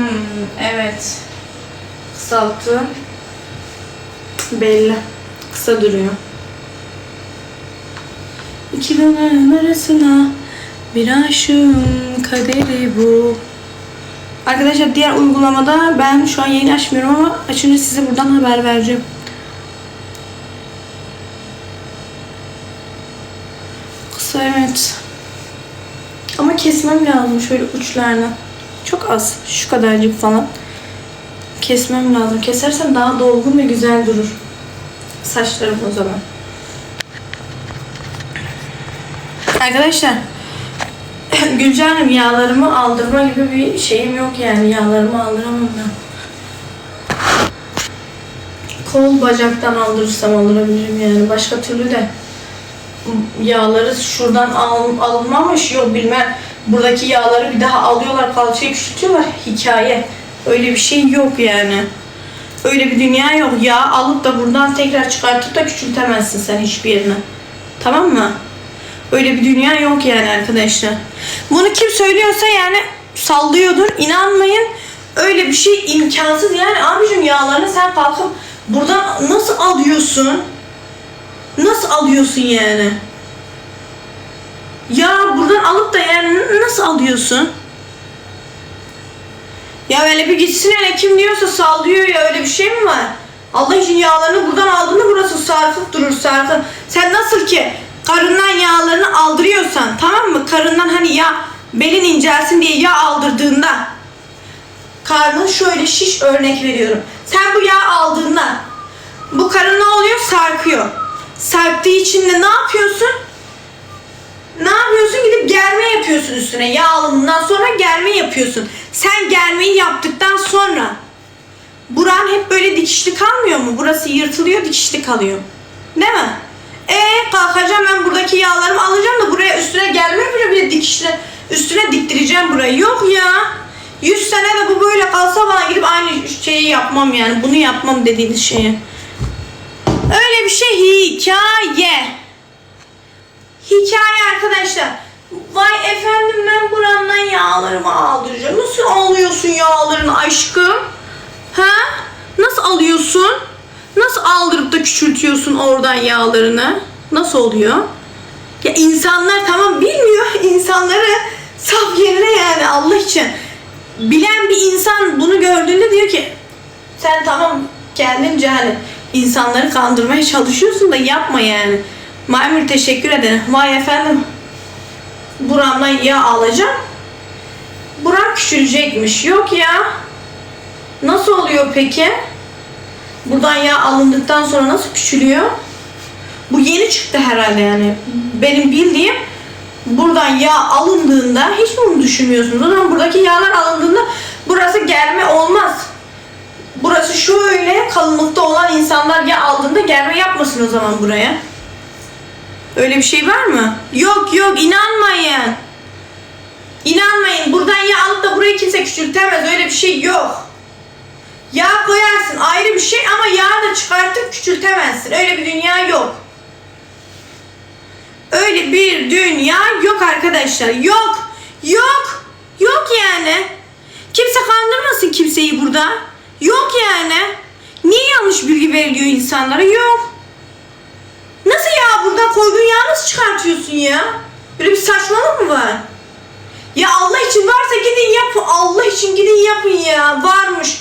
Hmm, evet. Kısalttı. Belli. Kısa duruyor. İki dağın arasına bir aşığın kaderi bu. Arkadaşlar diğer uygulamada ben şu an yayın açmıyorum ama açınca size buradan haber vereceğim. Kısa evet. Ama kesmem lazım şöyle uçlarını. Çok az. Şu kadarcık falan. Kesmem lazım. Kesersem daha dolgun ve güzel durur. Saçlarım o zaman. Arkadaşlar Gülcan Hanım yağlarımı aldırma gibi bir şeyim yok yani. Yağlarımı aldıramam ben. Kol bacaktan aldırırsam aldırabilirim yani. Başka türlü de yağları şuradan al, alınmamış yok bilmem. Buradaki yağları bir daha alıyorlar kalçayı küçültüyorlar. Hikaye. Öyle bir şey yok yani. Öyle bir dünya yok. Yağ alıp da buradan tekrar çıkartıp da küçültemezsin sen hiçbir yerine. Tamam mı? Öyle bir dünya yok yani arkadaşlar. Bunu kim söylüyorsa yani sallıyordur. İnanmayın. Öyle bir şey imkansız. Yani abicim yağlarını sen kalkıp buradan nasıl alıyorsun? Nasıl alıyorsun yani? Ya buradan alıp da yani nasıl alıyorsun? Ya öyle bir gitsin hele kim diyorsa sallıyor ya öyle bir şey mi var? Allah için yağlarını buradan aldığında burası sarkıp durur sarkıp. Sen nasıl ki karından yağlarını aldırıyorsan tamam mı? Karından hani ya belin incelsin diye yağ aldırdığında karnın şöyle şiş örnek veriyorum. Sen bu yağ aldığında bu karın ne oluyor? Sarkıyor. Sarktığı için de ne yapıyorsun? Ne yapıyorsun? Gidip germe yapıyorsun üstüne. Yağ alımından sonra germe yapıyorsun. Sen germeyi yaptıktan sonra buran hep böyle dikişli kalmıyor mu? Burası yırtılıyor, dikişli kalıyor. Değil mi? E kalkacağım ben buradaki yağlarımı alacağım da buraya üstüne germe yapacağım. Bir de dikişli üstüne diktireceğim burayı. Yok ya. 100 sene de bu böyle kalsa bana gidip aynı şeyi yapmam yani. Bunu yapmam dediğiniz şeyi. Öyle bir şey hikaye. Hikaye arkadaşlar. Vay efendim ben buramdan yağlarımı aldıracağım. Nasıl alıyorsun yağlarını aşkım? Ha? Nasıl alıyorsun? Nasıl aldırıp da küçültüyorsun oradan yağlarını? Nasıl oluyor? Ya insanlar tamam bilmiyor. İnsanları saf yerine yani Allah için. Bilen bir insan bunu gördüğünde diyor ki sen tamam kendince hani insanları kandırmaya çalışıyorsun da yapma yani. Maymur teşekkür ederim. Vay efendim. Buramdan yağ alacağım. Küçülecekmiş. Yok ya. Nasıl oluyor peki? Buradan yağ alındıktan sonra nasıl küçülüyor? Bu yeni çıktı herhalde yani. Benim bildiğim buradan yağ alındığında hiç mi bunu düşünmüyorsunuz? O zaman buradaki yağlar alındığında burası germe olmaz. Burası şöyle kalınlıkta olan insanlar yağ aldığında germe yapmasın o zaman buraya. Öyle bir şey var mı? Yok yok inanmayın. İnanmayın. Buradan yağ alıp da burayı kimse küçültemez. Öyle bir şey yok. Yağ koyarsın ayrı bir şey ama yağ da çıkartıp küçültemezsin. Öyle bir dünya yok. Öyle bir dünya yok arkadaşlar. Yok. Yok. Yok yani. Kimse kandırmasın kimseyi burada. Yok yani. Niye yanlış bilgi veriliyor insanlara? Yok. Nasıl ya burada koyduğun yağı nasıl çıkartıyorsun ya? Böyle bir saçmalık mı var? Ya Allah için varsa gidin yapın. Allah için gidin yapın ya. Varmış.